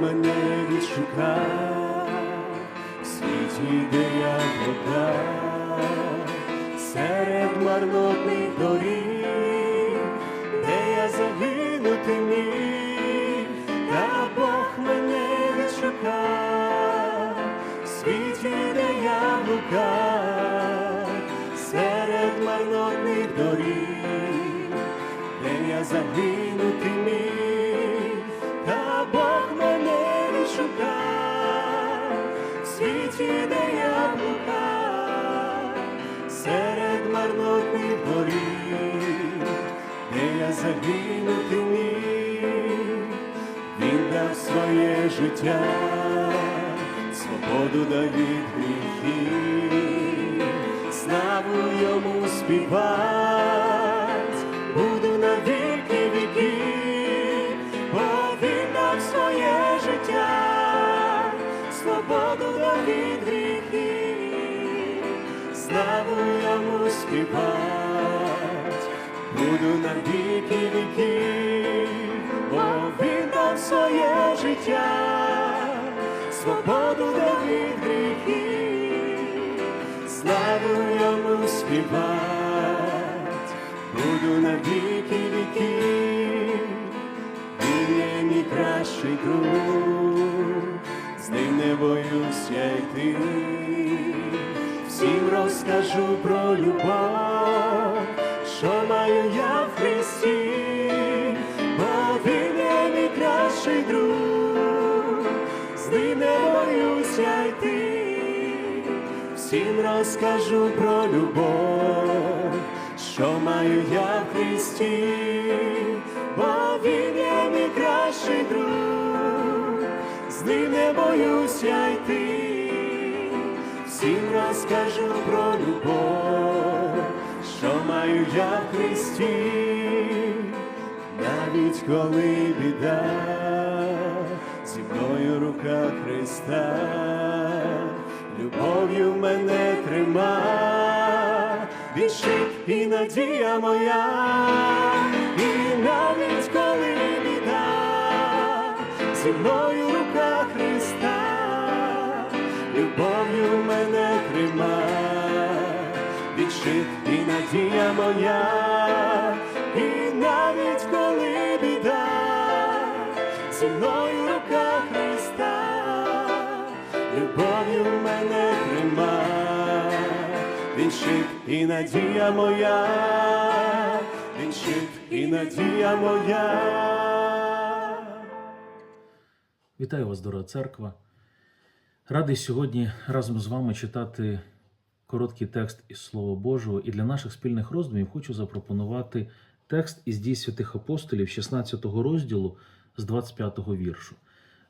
мене відшукав, в світі, де я вода, серед марнотних доріг, світі, де я серед марнотних доріг, де я загинути міг, він дав своє життя, свободу дав від гріхів, славу йому співать, співать, буду на віки віків, бо він дав своє життя, свободу дав від гріхів, славу йому співать, буду на віки віків, він є мій кращий друг, з ним не боюсь я йти, всім розкажу про любов, що маю я в Христі, бо він є мій кращий друг, з ним не боюсь я йти, всім розкажу про любов, що маю я в Христі, бо він є мій кращий друг, з ним не боюсь я йти, всім розкажу про любов, що маю я в Христі, навіть коли біда зі мною рука Христа, любов'ю мене трима, він і надія моя, і навіть коли біда зі мною рука Христа, любов'ю моя, і навіть коли біда зі мною рука Христа, любов'ю мене трима, він щит і надія моя, він щит і надія моя. Вітаю вас, дорога церква. Радий сьогодні разом з вами читати короткий текст із Слова Божого. І для наших спільних роздумів хочу запропонувати текст із дій святих апостолів 16 розділу з 25 віршу.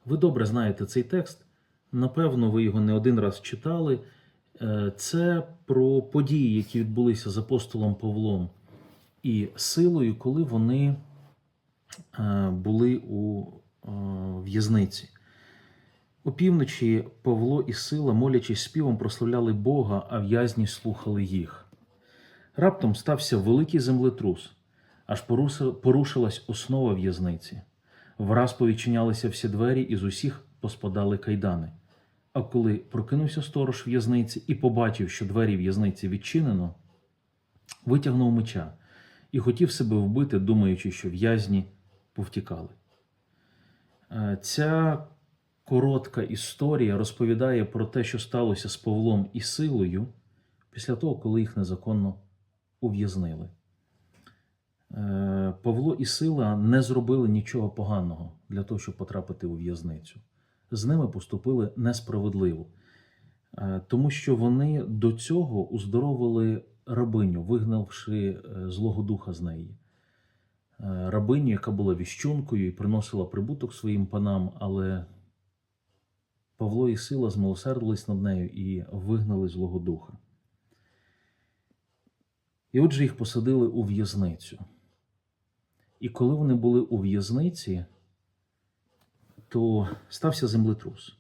Ви добре знаєте цей текст. Напевно, ви його не один раз читали. Е, Це про події, які відбулися з апостолом Павлом і силою, коли вони е, були у е, в'язниці. Опівночі Павло і Сила, молячись співом, прославляли Бога, а в'язні слухали їх. Раптом стався великий землетрус, аж порушилась основа в'язниці. Враз повідчинялися всі двері, і з усіх поспадали кайдани. А коли прокинувся сторож в'язниці і побачив, що двері в'язниці відчинено, витягнув меча і хотів себе вбити, думаючи, що в'язні повтікали. Е, Ця коротка історія розповідає про те, що сталося з Павлом і силою після того, коли їх незаконно ув'язнили. Е, Павло і сила не зробили нічого поганого для того, щоб потрапити у в'язницю. З ними поступили несправедливо, Е, тому що вони до цього уздоровили рабиню, вигнавши е, злого духа з неї. Рабиню, яка була віщункою і приносила прибуток своїм панам, але Павло і сила змилосердились над нею і вигнали злого духа. І отже їх посадили у в'язницю. І коли вони були у в'язниці, то стався землетрус.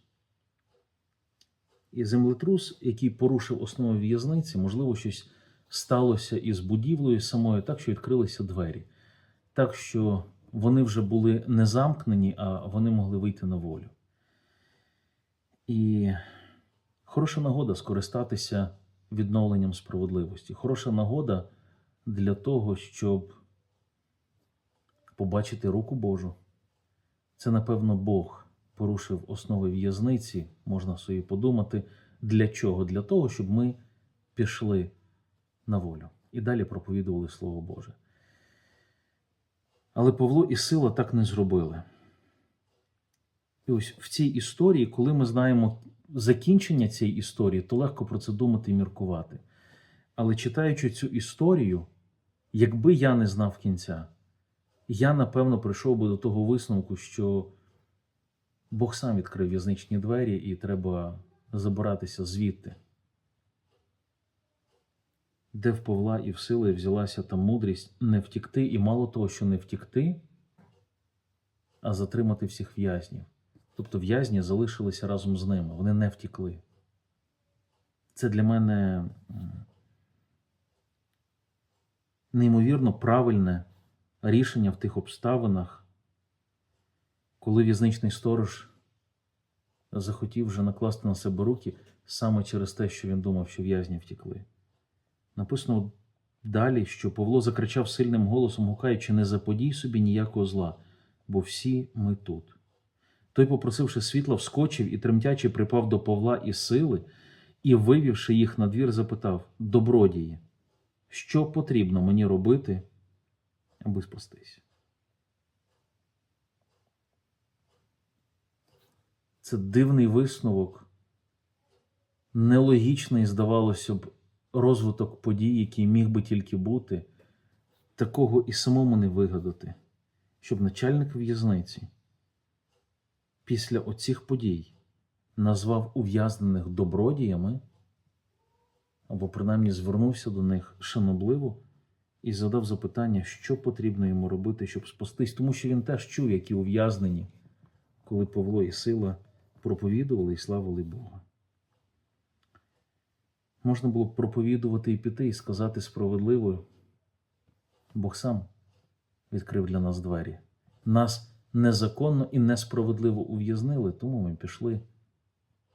І землетрус, який порушив основу в'язниці, можливо, щось сталося із будівлею самою, так що відкрилися двері. Так що вони вже були не замкнені, а вони могли вийти на волю. І хороша нагода скористатися відновленням справедливості. Хороша нагода для того, щоб побачити руку Божу. Це, напевно, Бог порушив основи в'язниці, можна собі подумати. Для чого? Для того, щоб ми пішли на волю і далі проповідували Слово Боже. Але Павло і Сила так не зробили. І ось в цій історії, коли ми знаємо закінчення цієї історії, то легко про це думати і міркувати. Але читаючи цю історію, якби я не знав кінця, я напевно прийшов би до того висновку, що Бог сам відкрив в'язничні двері і треба забиратися звідти. Де в Павла і в сили взялася та мудрість не втікти, і мало того, що не втікти, а затримати всіх в'язнів. Тобто в'язні залишилися разом з ними, вони не втікли. Це для мене неймовірно правильне рішення в тих обставинах, коли в'язничний сторож захотів вже накласти на себе руки саме через те, що він думав, що в'язні втікли. Написано далі, що Павло закричав сильним голосом, гукаючи, не заподій собі ніякого зла, бо всі ми тут. Той, попросивши світла, вскочив і тремтячи припав до Павла і сили, і, вивівши їх на двір, запитав: Добродії, що потрібно мені робити, аби спастись? Це дивний висновок, нелогічний, здавалося б, розвиток подій, який міг би тільки бути, такого і самому не вигадати, щоб начальник в'язниці після оцих подій назвав ув'язнених добродіями, або принаймні звернувся до них шанобливо і задав запитання, що потрібно йому робити, щоб спастись, тому що він теж чув, які ув'язнені, коли Павло і Сила проповідували і славили Бога. Можна було б проповідувати і піти, і сказати справедливо, Бог сам відкрив для нас двері. Нас незаконно і несправедливо ув'язнили, тому ми пішли,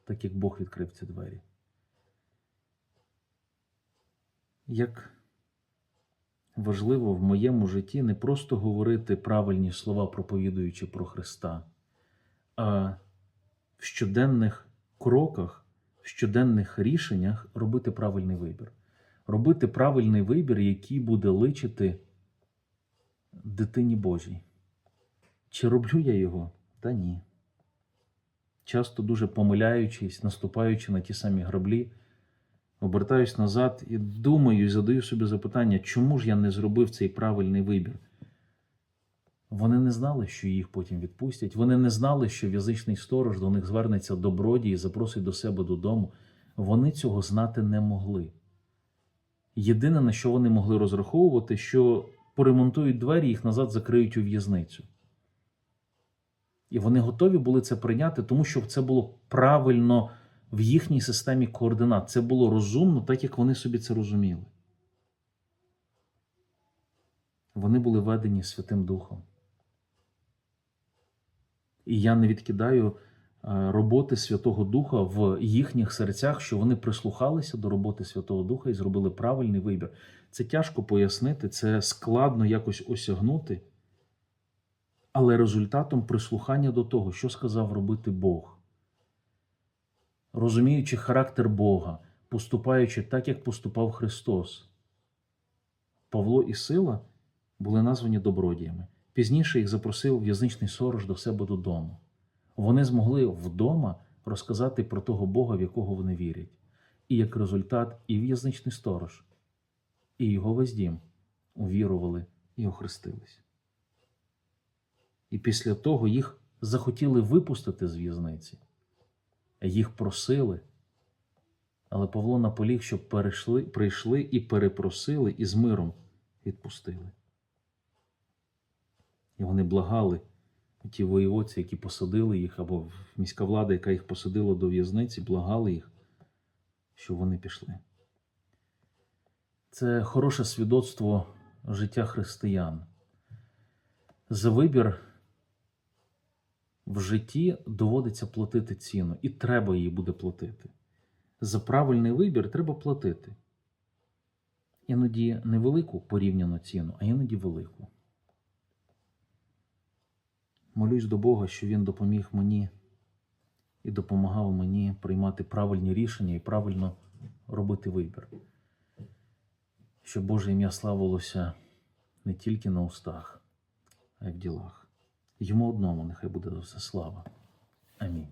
так як Бог відкрив ці двері. Як важливо в моєму житті не просто говорити правильні слова, проповідуючи про Христа, а в щоденних кроках, в щоденних рішеннях робити правильний вибір. Робити правильний вибір, який буде личити дитині Божій. Чи роблю я його? Та ні. Часто дуже помиляючись, наступаючи на ті самі граблі, обертаюсь назад і думаю, і задаю собі запитання, чому ж я не зробив цей правильний вибір? Вони не знали, що їх потім відпустять. Вони не знали, що в'язичний сторож до них звернеться добродій і запросить до себе додому. Вони цього знати не могли. Єдине, на що вони могли розраховувати, що поремонтують двері, їх назад закриють у в'язницю. І вони готові були це прийняти, тому що це було правильно в їхній системі координат. Це було розумно, так як вони собі це розуміли. Вони були ведені Святим Духом. І я не відкидаю е, роботи Святого Духа в їхніх серцях, що вони прислухалися до роботи Святого Духа і зробили правильний вибір. Це тяжко пояснити, це складно якось осягнути. Але результатом прислухання до того, що сказав робити Бог, розуміючи характер Бога, поступаючи так, як поступав Христос, Павло і Сила були названі добродіями. Пізніше їх запросив в'язничний сторож до себе додому. Вони змогли вдома розказати про того Бога, в якого вони вірять. І як результат, і в'язничний сторож, і його весь дім увірували і охрестились. І після того їх захотіли випустити з в'язниці, їх просили. Але Павло наполіг, щоб перейшли, прийшли і перепросили, і з миром відпустили. І вони благали ті воєводці, які посадили їх, або міська влада, яка їх посадила до в'язниці, благали їх, щоб вони пішли. Це хороше свідоцтво життя християн. За вибір в житті доводиться платити ціну, і треба її буде платити. За правильний вибір треба платити. Іноді невелику порівняну ціну, а іноді велику. Молюсь до Бога, що Він допоміг мені і допомагав мені приймати правильні рішення і правильно робити вибір. Щоб Боже ім'я славилося не тільки на устах, а й в ділах. Йому одному нехай буде за все слава. Амінь.